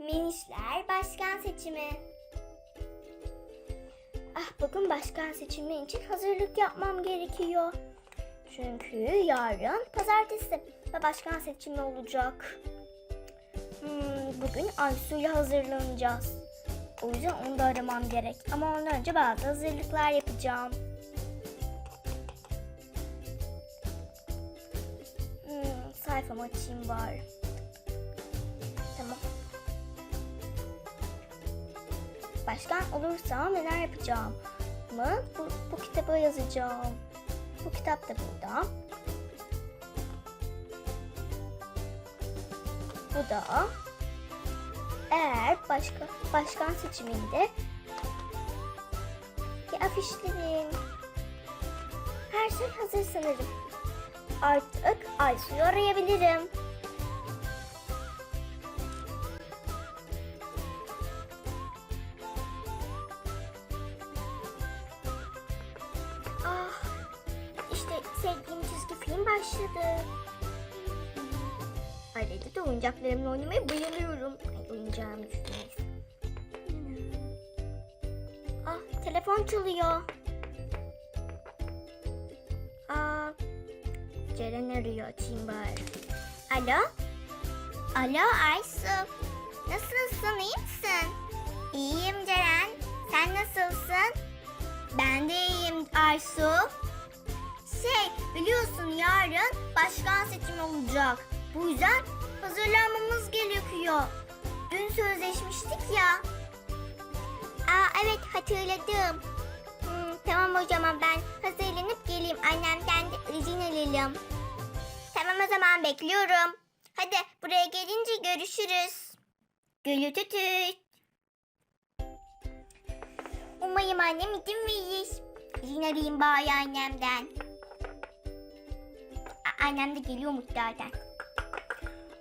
Minişler başkan seçimi. Ah bugün başkan seçimi için hazırlık yapmam gerekiyor. Çünkü yarın pazartesi ve başkan seçimi olacak. Hmm, bugün Aysu'yla hazırlanacağız. O yüzden onu da aramam gerek. Ama ondan önce bazı hazırlıklar yapacağım. Hmm, sayfamı açayım bari. Başkan olursam neler yapacağım mı? Bu, bu kitaba yazacağım. Bu kitap da burada. Bu da eğer başka başkan seçiminde bir afişlerim. Her şey hazır sanırım. Artık Aysu'yu arayabilirim. Film başladı. Ayrıca da oyuncaklarımla oynamaya bayılıyorum. Ay, oyuncağım düştünüz. Ah, telefon çalıyor. Aa, Ceren arıyor, açayım bari. Alo? Alo Aysu. Nasılsın, iyi misin? İyiyim Ceren. Sen nasılsın? Ben de iyiyim Aysu. Şey, biliyorsun yarın başkan seçimi olacak. Bu yüzden hazırlanmamız gerekiyor. Dün sözleşmiştik ya. Aa evet hatırladım. Hmm, tamam zaman ben hazırlanıp geleyim. Annemden de izin alalım. Tamam o zaman bekliyorum. Hadi buraya gelince görüşürüz. Gülü tütüt. Umarım annem izin verir. İzin arayayım bari annemden. Annem de geliyormuş zaten.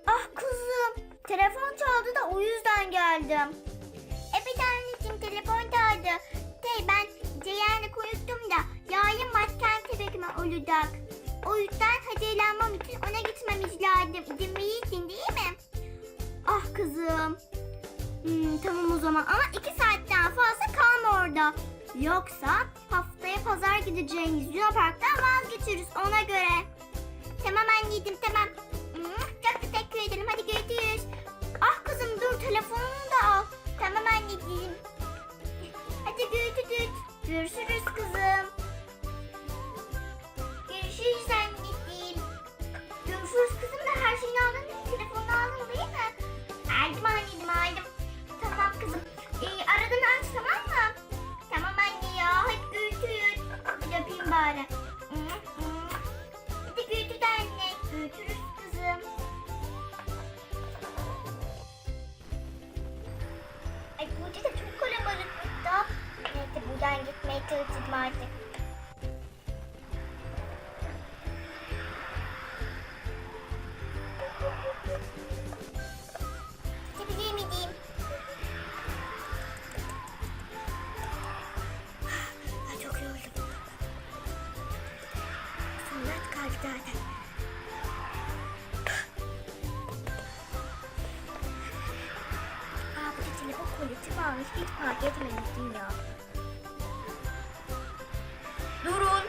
Ah kızım. Telefon çaldı da o yüzden geldim. Evet anneciğim telefon çaldı. Şey ben Ceyhan'la konuştum da yarın başkent tepekime olacak. O yüzden hazırlanmam için ona gitmemiz lazım. İzin verirsin değil mi? Ah kızım. Hmm, tamam o zaman ama iki saatten fazla kalma orada. Yoksa haftaya pazar gideceğiniz Luna Park'tan vazgeçeriz ona göre. Tamam anneciğim tamam. Fark etmemiştim ya. Durun.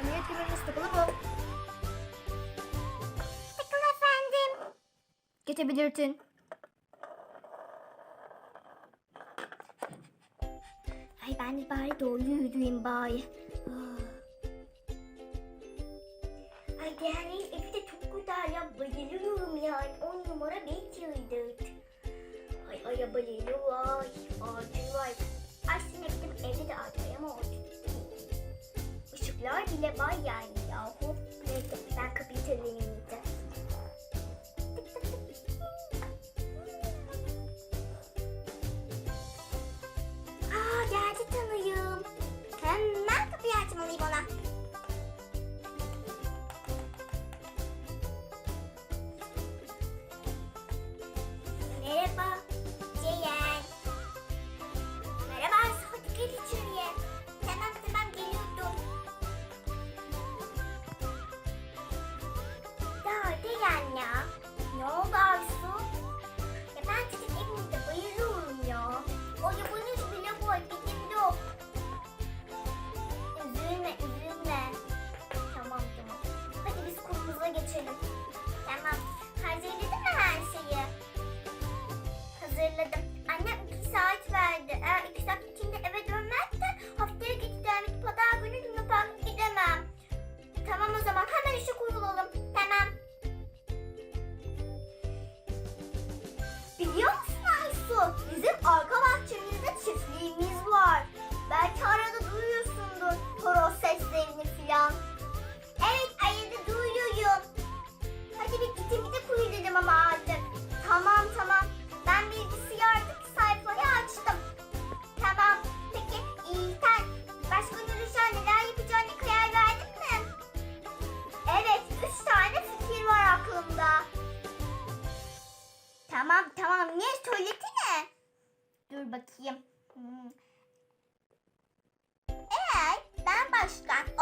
Emniyet kemeriniz takılı mı? Takılı efendim. Geçebilirsin. Ay ben de bari doğru yürüyeyim bari. Ay Değerli'nin evi de çok güzel ya. Bayılıyorum yani. On numara bir. Ay arabaları var. Ağacı var. Aslında gidip evde de var ama ağaç. Işıklar bile var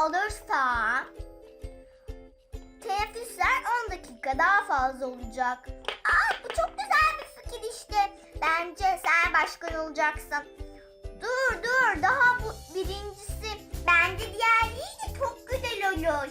olursam teneffüsler 10 dakika daha fazla olacak. Aa bu çok güzel bir fikir işte. Bence sen başkan olacaksın. Dur dur daha bu birincisi. Bence diğerliği de çok güzel olur.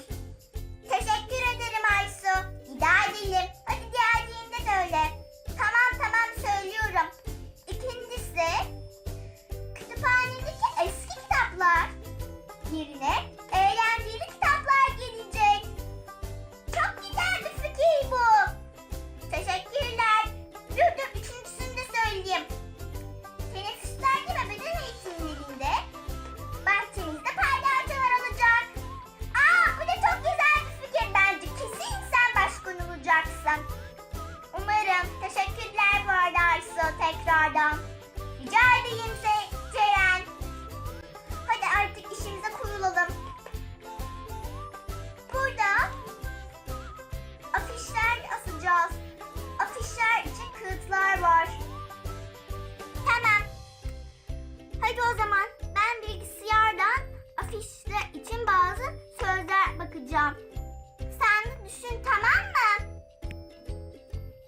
Düşün tamam mı?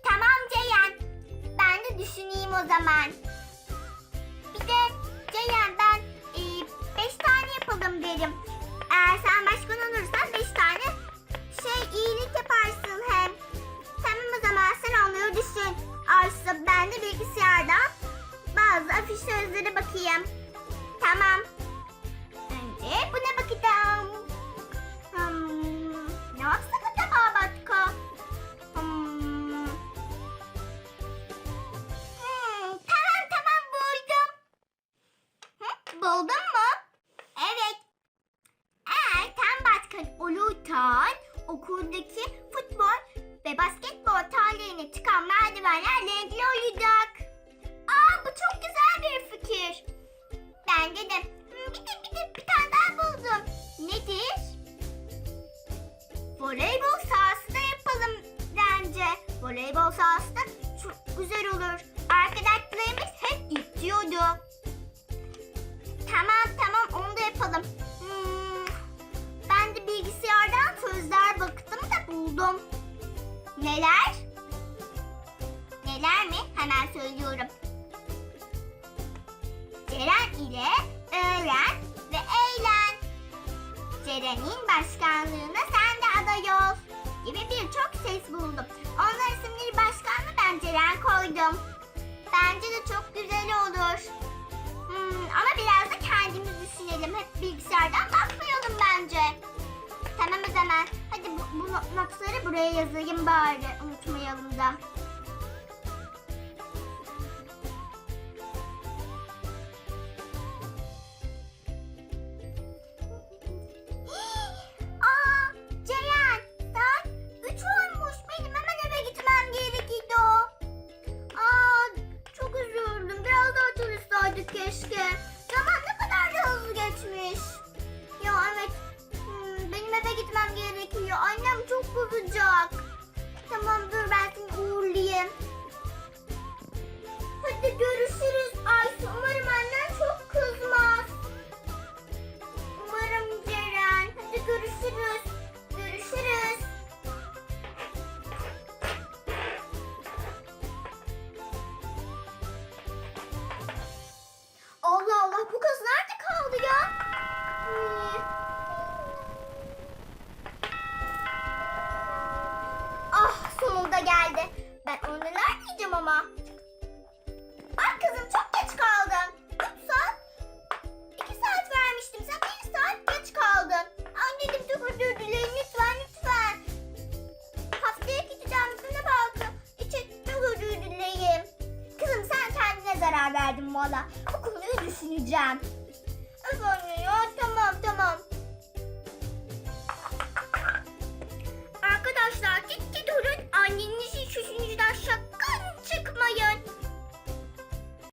Tamam Ceyhan. Ben de düşüneyim o zaman. Bir de Ceyhan ben e, beş tane yapalım derim. Eğer sen başkan olursan beş tane şey iyilik yaparsın hem. Tamam o zaman sen onları düşün. Ayşe ben de bilgisayardan bazı afiş sözlere bakayım. Tamam. Önce buna bakacağım. Sen başkan olursan okuldaki futbol ve basketbol tarihine çıkan merdivenler renkli olacak. Aa bu çok güzel bir fikir. Bence de. Hmm, Bir de bir de bir tane daha buldum. Nedir? Voleybol sahası da yapalım bence. Voleybol sahası da çok güzel olur. Arkadaşlarımız hep istiyordu. Tamam tamam onu da yapalım. Sözler baktım da buldum. Neler? Neler mi? Hemen söylüyorum. Ceren ile öğren ve eğlen. Ceren'in başkanlığına sen de aday ol gibi birçok ses buldum. Onların isimleri başkan mı ben Ceren koydum. Bence de çok güzel olur. Hmm, ama biraz da kendimiz düşünelim. Hep bilgisayardan bakmayalım notları buraya yazayım bari. Unutmayalım da. da geldi. Ben ondan vermeyeceğim ama. Bak kızım çok geç kaldın. 3 saat, 2 saat vermiştim. Sen 1 saat geç kaldın. Anneciğim çok özür dilerim lütfen lütfen. Haftaya gideceğim size bazı için çok özür dileyim. Kızım sen kendine zarar verdin valla. Bu konuyu düşüneceğim.